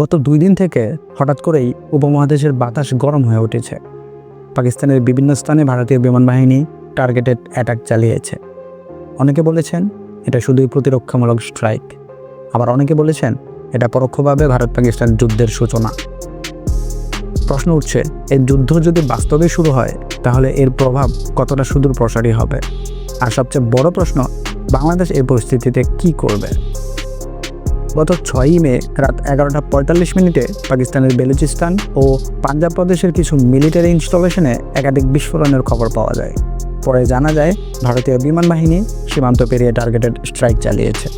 গত দুই দিন থেকে হঠাৎ করেই উপমহাদেশের বাতাস গরম হয়ে উঠেছে। পাকিস্তানের বিভিন্ন স্থানে ভারতীয় বিমান বাহিনী টার্গেটেড অ্যাটাক চালিয়েছে। অনেকে বলেছেন এটা শুধুই প্রতিরক্ষামূলক স্ট্রাইক আবার অনেকে বলেছেন এটা পরোক্ষভাবে ভারত পাকিস্তান যুদ্ধের সূচনা। প্রশ্ন উঠছে এই যুদ্ধ যদি বাস্তবে শুরু হয়, তাহলে এর প্রভাব কতটা সুদূর প্রসারী হবে? আর সবচেয়ে বড় প্রশ্ন, বাংলাদেশ এই পরিস্থিতিতে কি করবে? গত ছয়ই মে রাত এগারোটা পঁয়তাল্লিশ মিনিটে পাকিস্তানের বেলুচিস্তান ও পাঞ্জাব প্রদেশের কিছু মিলিটারি ইনস্টলেশনে একাধিক বিস্ফোরণের খবর পাওয়া যায়। পরে জানা যায়, ভারতীয় বিমান বাহিনী সীমান্ত পেরিয়ে টার্গেটেড স্ট্রাইক চালিয়েছে।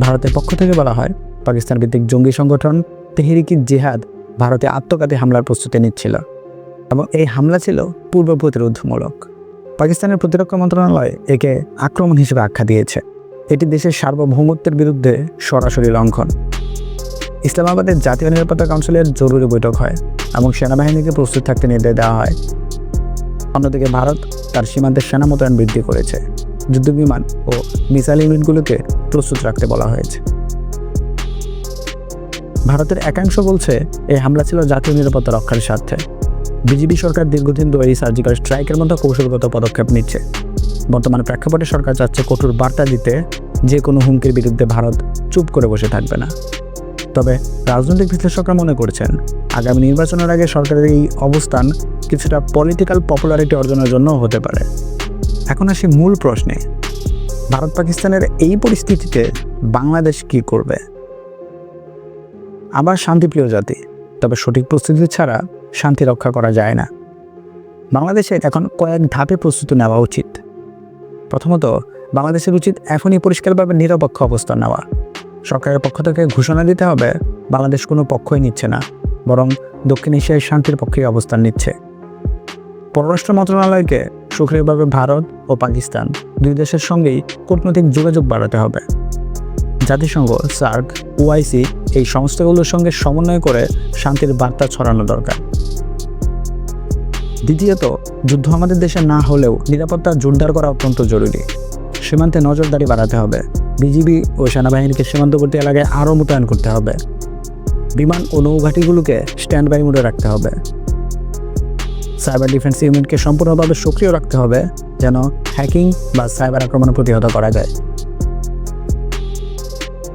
ভারতের পক্ষ থেকে বলা হয়, পাকিস্তান ভিত্তিক জঙ্গি সংগঠন তেহরিকি জিহাদ ভারতে আত্মঘাতী হামলার প্রস্তুতি নিচ্ছিল এবং এই হামলা ছিল পূর্ব প্রতিরোধমূলক। পাকিস্তানের প্রতিরক্ষা মন্ত্রণালয় একে আক্রমণ হিসেবে আখ্যা দিয়েছে। এটি দেশের সার্বভৌমত্বের বিরুদ্ধে সরাসরি লঙ্ঘন। ইসলামাবাদের জাতীয় নিরাপত্তা কাউন্সিলের জরুরি বৈঠক হয় এবং সেনাবাহিনীকে প্রস্তুত থাকতে নির্দেশ দেওয়া হয়। অন্যদিকে ভারত তার সীমান্তের সেনা মোতায়েন বৃদ্ধি করেছে। যুদ্ধবিমান ও মিসাইল ইউনিটগুলোকে প্রস্তুত রাখতে বলা হয়েছে। ভারতের একাংশ বলছে, এই হামলা ছিল জাতীয় নিরাপত্তা রক্ষার স্বার্থে। বিজেপি সরকার দীর্ঘদিন ধরে এই সার্জিক্যাল স্ট্রাইকের মতো কৌশলগত পদক্ষেপ নিচ্ছে। বর্তমানে প্রেক্ষাপটে সরকার চাচ্ছে কঠোর বার্তা দিতে, যে কোনো হুমকির বিরুদ্ধে ভারত চুপ করে বসে থাকবে না। তবে রাজনৈতিক বিশ্লেষকরা মনে করছেন, আগামী নির্বাচনের আগে সরকারের এই অবস্থান কিছুটা পলিটিক্যাল পপুলারিটি অর্জনের জন্য হতে পারে। এখন আসি মূল প্রশ্নে, ভারত পাকিস্তানের এই পরিস্থিতিতে বাংলাদেশ কি করবে? আবার শান্তিপ্রিয় জাতি, তবে সঠিক প্রস্তুতি ছাড়া শান্তি রক্ষা করা যায় না। বাংলাদেশের এখন কয়েক ধাপে প্রস্তুতি নেওয়া উচিত। প্রথমত, বাংলাদেশের উচিত এখনই পরিষ্কারভাবে নিরপেক্ষ অবস্থান নেওয়া। সরকারের পক্ষ থেকে ঘোষণা দিতে হবে, বাংলাদেশ কোনো পক্ষই নিচ্ছে না, বরং দক্ষিণ এশিয়ায় শান্তির পক্ষে অবস্থান নিচ্ছে। পররাষ্ট্র মন্ত্রণালয়কে সক্রিয়ভাবে ভারত ও পাকিস্তান দুই দেশের সঙ্গেই কূটনৈতিক যোগাযোগ বাড়াতে হবে। জাতিসংঘ, সার্ক, ওআইসি এই সংস্থাগুলোর সঙ্গে সমন্বয় করে শান্তির বার্তা ছড়ানো দরকার। দ্বিতীয়ত, যুদ্ধ আমাদের দেশে না হলেও নিরাপত্তা জোরদার করা অত্যন্ত জরুরি। সীমান্তে নজরদারি বাড়াতে হবে। বিজিবি ও সেনাবাহিনীকে সীমান্তবর্তী এলাকায় আরও মোতায়েন করতে হবে। বিমান ও নৌঘাটিগুলোকে স্ট্যান্ড বাই মোডে রাখতে হবে। সাইবার ডিফেন্স ইউনিটকে সম্পূর্ণভাবে সক্রিয় রাখতে হবে, যেন হ্যাকিং বা সাইবার আক্রমণ প্রতিহত করা যায়।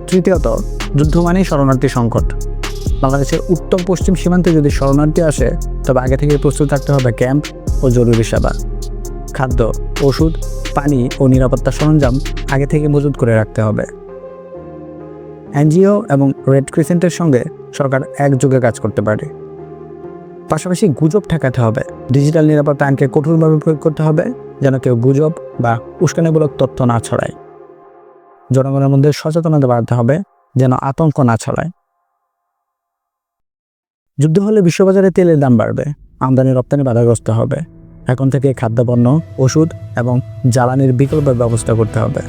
তৃতীয়ত, যুদ্ধ মানেই শরণার্থী সংকট। বাংলাদেশের উত্তর পশ্চিম সীমান্তে যদি শরণার্থী আসে, তবে আগে থেকে প্রস্তুত থাকতে হবে ক্যাম্প ও জরুরি সেবা। খাদ্য, ওষুধ, পানি ও নিরাপত্তা সরঞ্জাম আগে থেকে মজুত করে রাখতে হবে। এনজিও এবং রেড ক্রিসেন্টের সঙ্গে সরকার একযোগে কাজ করতে পারে। পাশাপাশি গুজব ঠেকাতে হবে। ডিজিটাল নিরাপত্তা আইনকে কঠোরভাবে প্রয়োগ করতে হবে, যেন কেউ গুজব বা উস্কানিমূলক তথ্য না ছড়ায়। জনগণের মধ্যে সচেতনতা বাড়াতে হবে, যেন আতঙ্ক না ছড়ায়। যুদ্ধ হলে বিশ্ববাজারে তেলের দাম বাড়বে, আমদানি রপ্তানি বাধাগ্রস্ত হবে। এখন থেকে খাদ্যপণ্য, ওষুধ এবং জ্বালানির বিকল্প ব্যবস্থা করতে হবে।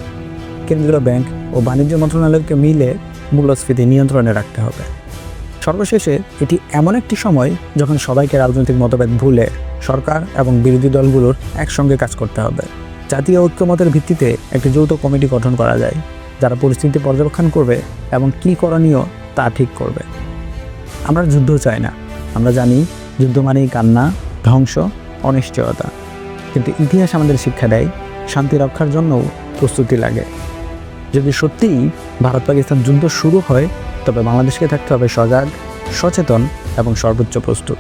কেন্দ্রীয় ব্যাংক ও বাণিজ্য মন্ত্রণালয়কে মিলে মূল্যস্ফীতি নিয়ন্ত্রণে রাখতে হবে। সর্বশেষে, এটি এমন একটি সময় যখন সবাইকে রাজনৈতিক মতভেদ ভুলে সরকার এবং বিরোধী দলগুলোর একসঙ্গে কাজ করতে হবে। জাতীয় ঐক্যমতের ভিত্তিতে একটি যৌথ কমিটি গঠন করা যায়, যারা পরিস্থিতি পর্যবেক্ষণ করবে এবং কী করণীয় তা ঠিক করবে। আমরা যুদ্ধ চাই না। আমরা জানি যুদ্ধ মানেই কান্না, ধ্বংস, অনিশ্চয়তা। কিন্তু ইতিহাস আমাদের শিক্ষা দেয়, শান্তি রক্ষার জন্যও প্রস্তুতি লাগে। যদি সত্যিই ভারত পাকিস্তান যুদ্ধ শুরু হয়, তবে বাংলাদেশকে থাকতে হবে সজাগ, সচেতন এবং সর্বোচ্চ প্রস্তুত।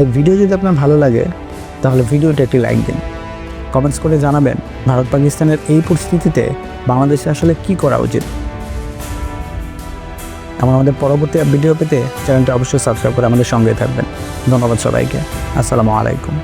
এই ভিডিও যদি আপনার ভালো লাগে, তাহলে ভিডিওটা একটি লাইক দিন। কমেন্টস করে জানাবেন, ভারত পাকিস্তানের এই পরিস্থিতিতে বাংলাদেশে আসলে কি করা উচিত? এবং আমাদের পরবর্তী ভিডিও পেতে চ্যানেলটা অবশ্যই সাবস্ক্রাইব করে আমাদের সঙ্গে থাকবেন। ধন্যবাদ সবাইকে। আসসালামু আলাইকুম।